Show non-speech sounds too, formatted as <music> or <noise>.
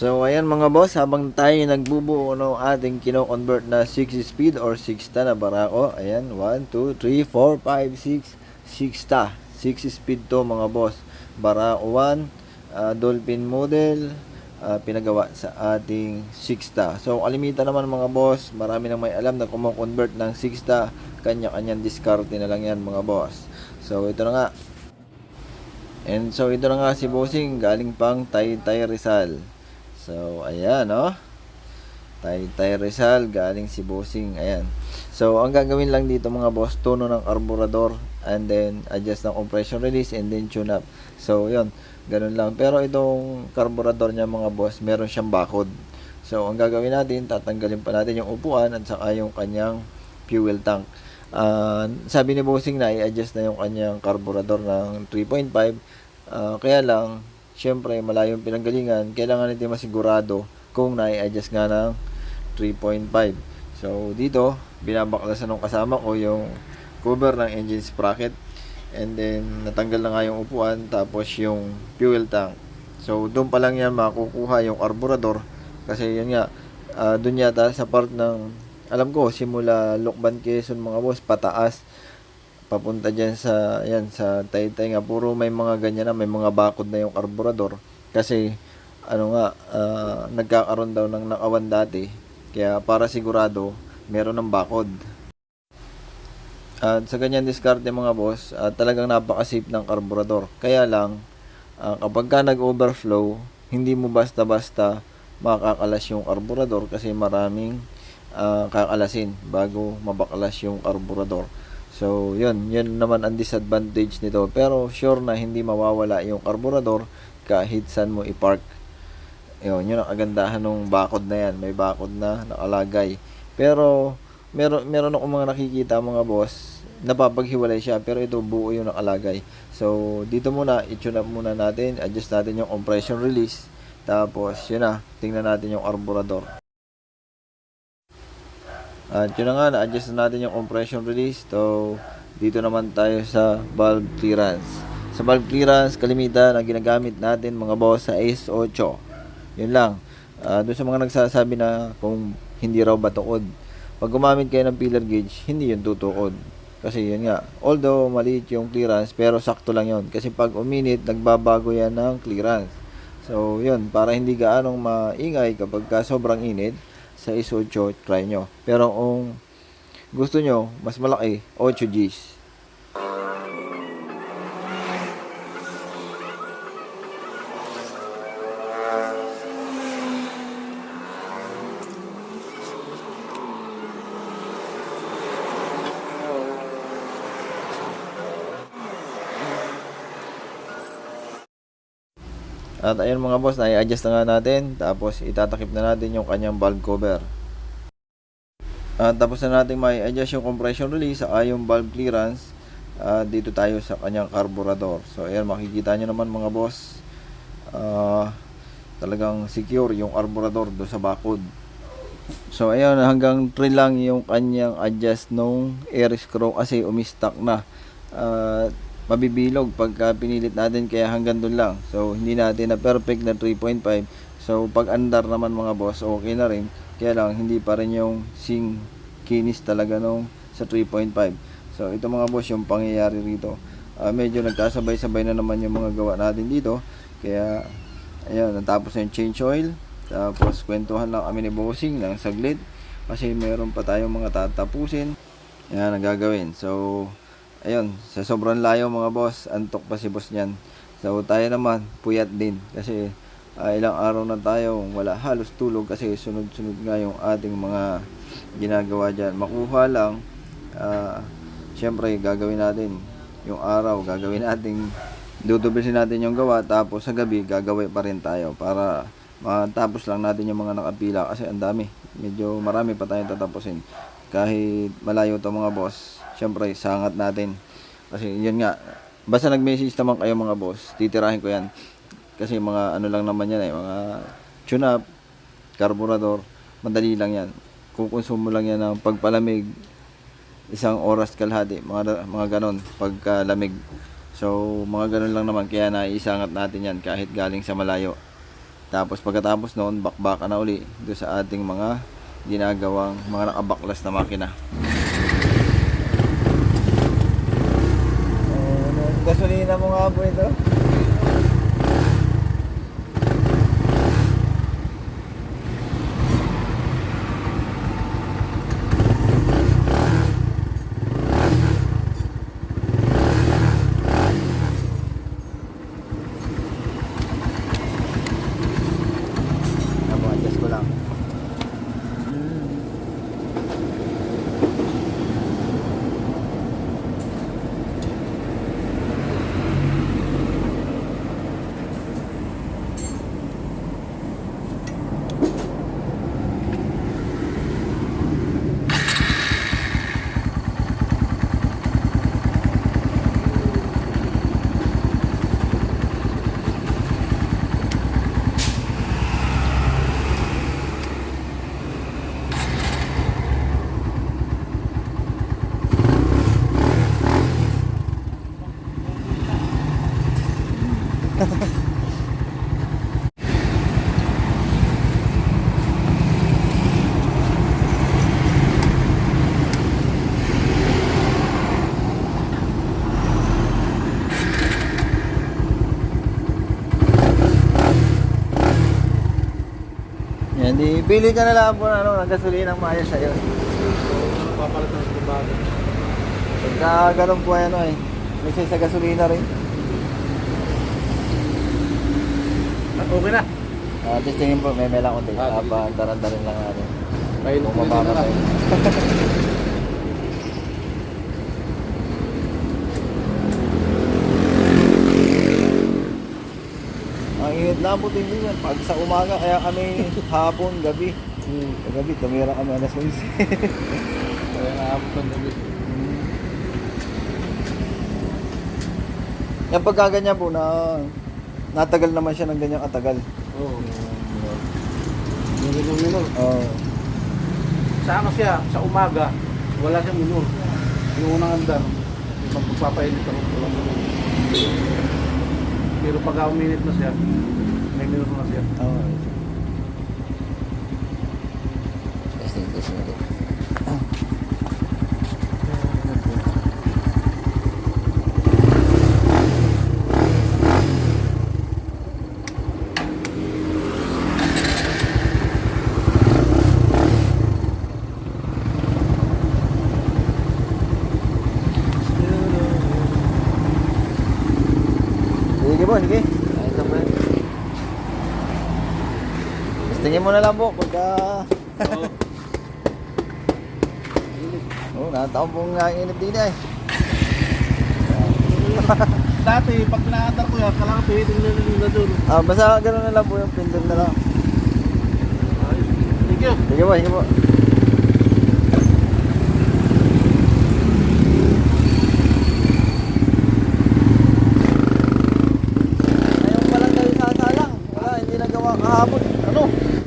So ayan mga boss, habang tayo nagbubuo ng ating kino-convert na 6 speed or 6 ta na barako. Ayan, 1, 2, 3, 4, 5, 6, 6 ta. 6 speed to mga boss. Barako 1, ah, Dolphin model, ah, pinagawa sa ating 6 ta. So kalimitan naman mga boss, marami nang may alam na kumo-convert ng 6 ta. Kanya-kanyang diskarte na lang yan mga boss. So ito na nga, And so ito na nga si Bossing galing pang Taytay Rizal. So ayan no. Taytay Rizal galing si Bossing. Ayan. So ang gagawin lang dito mga boss, tuno ng carburetor and then adjust ng compression release and then tune up. So yun, ganun lang. Pero itong carburetor niya mga boss, meron siyang bakod. So ang gagawin natin, tatanggalin pa natin yung upuan at saka yung kanyang fuel tank. Ah, sabi ni Bossing na i-adjust na yung kanyang carburetor ng 3.5. Ah, kaya lang, syempre malayo yung pinanggalingan, kailangan natin masigurado kung na-adjust nga ng 3.5. So dito, binabaklasan ng kasama ko yung cover ng engine sprocket and then natanggal na nga yung upuan tapos yung fuel tank. So doon pa lang yan makukuha yung carburetor kasi yun nga ah, doon yata sa part ng alam ko simula Lokban Quezon mga boss pataas papunta diyan sa yan sa Taytay nga puro may mga ganyan na may mga bakod na yung carburetor kasi ano nga ah, nagkakaroon daw ng nakawan dati kaya para sigurado meron ng bakod at sa ganyan diskarte mga boss, ah, talagang napaka-safe ng carburetor. Kaya lang, ah, kapag ka nag-overflow, hindi mo basta-basta makakalas yung carburetor kasi maraming ah, kakalasin bago mabakalas yung carburetor. So, yun, yun naman ang disadvantage nito. Pero sure na hindi mawawala yung carburetor kahit saan mo i-park. Yun, yun ang kagandahan ng bakod na yan. May bakod na nakalagay. Pero, meron, meron ako mga nakikita mga boss, napapaghiwalay siya, pero ito buo yung nakalagay. So, dito muna, i-tune up muna natin, adjust natin yung compression release, tapos, yun na, tingnan natin yung carburetor. At yun na nga, na-adjust na natin yung compression release. So, dito naman tayo sa valve clearance. Sa valve clearance, kalimitan ang ginagamit natin mga boss sa Ace 8. Yun lang. Ah, doon sa mga nagsasabi na kung hindi raw ba tukod. Pag gumamit kayo ng pillar gauge, hindi yun tutukod. Kasi yun nga, although maliit yung clearance, pero sakto lang yun. Kasi pag uminit, nagbabago yan ng clearance. So, yun, para hindi gaanong maingay kapag ka sobrang init, sa isotcho, try nyo. Pero kung gusto nyo, mas malaki, 8 Gs. At ayun mga boss, na-adjust na nga natin. Tapos itatakip na natin yung kanyang valve cover. At tapos na natin may adjust yung compression release sa yung valve clearance. Ah, dito tayo sa kanyang carburetor. So ayan makikita nyo naman mga boss. Ah, talagang secure yung carburetor do sa bakod. So ayun hanggang 3 lang yung kanyang adjust nung air screw kasi umistak na. At mabibilog pagka pinilit natin kaya hanggang doon lang. So hindi natin na perfect na 3.5. So pag andar naman mga boss, okay na rin. Kaya lang hindi pa rin yung sing kinis talaga nung sa 3.5. So ito mga boss yung pangyayari rito. Ah, medyo nagkasabay-sabay na naman yung mga gawa natin dito. Kaya ayun, natapos na yung change oil. Tapos kwentuhan lang kami ni Bossing ng saglit kasi meron pa tayong mga tatapusin. Yan ang gagawin. So ayun, sa sobrang layo mga boss, antok pa si boss niyan. So tayo naman, puyat din kasi ah, ilang araw na tayo wala halos tulog kasi sunod-sunod nga yung ating mga ginagawa dyan. Makuha lang, ah, syempre gagawin natin yung araw, gagawin natin dudublisin natin yung gawa tapos sa gabi gagawin pa rin tayo para matapos lang natin yung mga nakapila kasi ang dami medyo marami pa tayong tatapusin kahit malayo to mga boss syempre sangat natin. Kasi yun nga basta nag-message naman kayo mga boss titirahin ko yan. Kasi mga ano lang naman yan eh mga tune up carburetor madali lang yan. Kukonsumo lang yan ng pagpalamig isang oras kalahati mga mga ganon pagkalamig. So mga ganon lang naman kaya naisangat natin yan kahit galing sa malayo. Tapos pagkatapos noon, bakbaka na uli doon sa ating mga ginagawang mga nakabaklas na makina. Uh, gasolina mo nga po ito. Ako, adjust ko lang. Yan, di pili ka na lang po ano, ng gasolina ang maayos sa'yo. Papalit ng bago. Pagka ganun po ano eh, minsan sa gasolina rin. Okay na. Ah, testingin po, may lang konti. Ah, Ah, pa, daran-daran lang natin. Painit Kung mababa <laughs> tayo. Ang init na po din yan. Pag sa umaga, kaya kami <laughs> hapon, gabi. Hmm. Gabi, tumira kami alas 11. <laughs> Kaya ng gabi. Yan pagka ganyan po na natagal naman siya ng ganyang katagal. Oo. Yung ganun minor. Oh. Sa ano siya, sa umaga, wala siyang minor. Yung unang andar, magpapainit ako, walang minor. Pero pag uminit na siya, may minor na siya. Oh. Testing, testing ulit. Sige po, sige. Ayos lang po yan. Testingin mo na lang po pagka... Oo. <laughs> Oo, oh, nataon pong init din eh. <laughs> Dati, pag pinaandar ko yan, kailangan pihitin na nila doon. Ah, basta gano'n na lang po yung pindot na lang. Thank you. Sige po, sige po.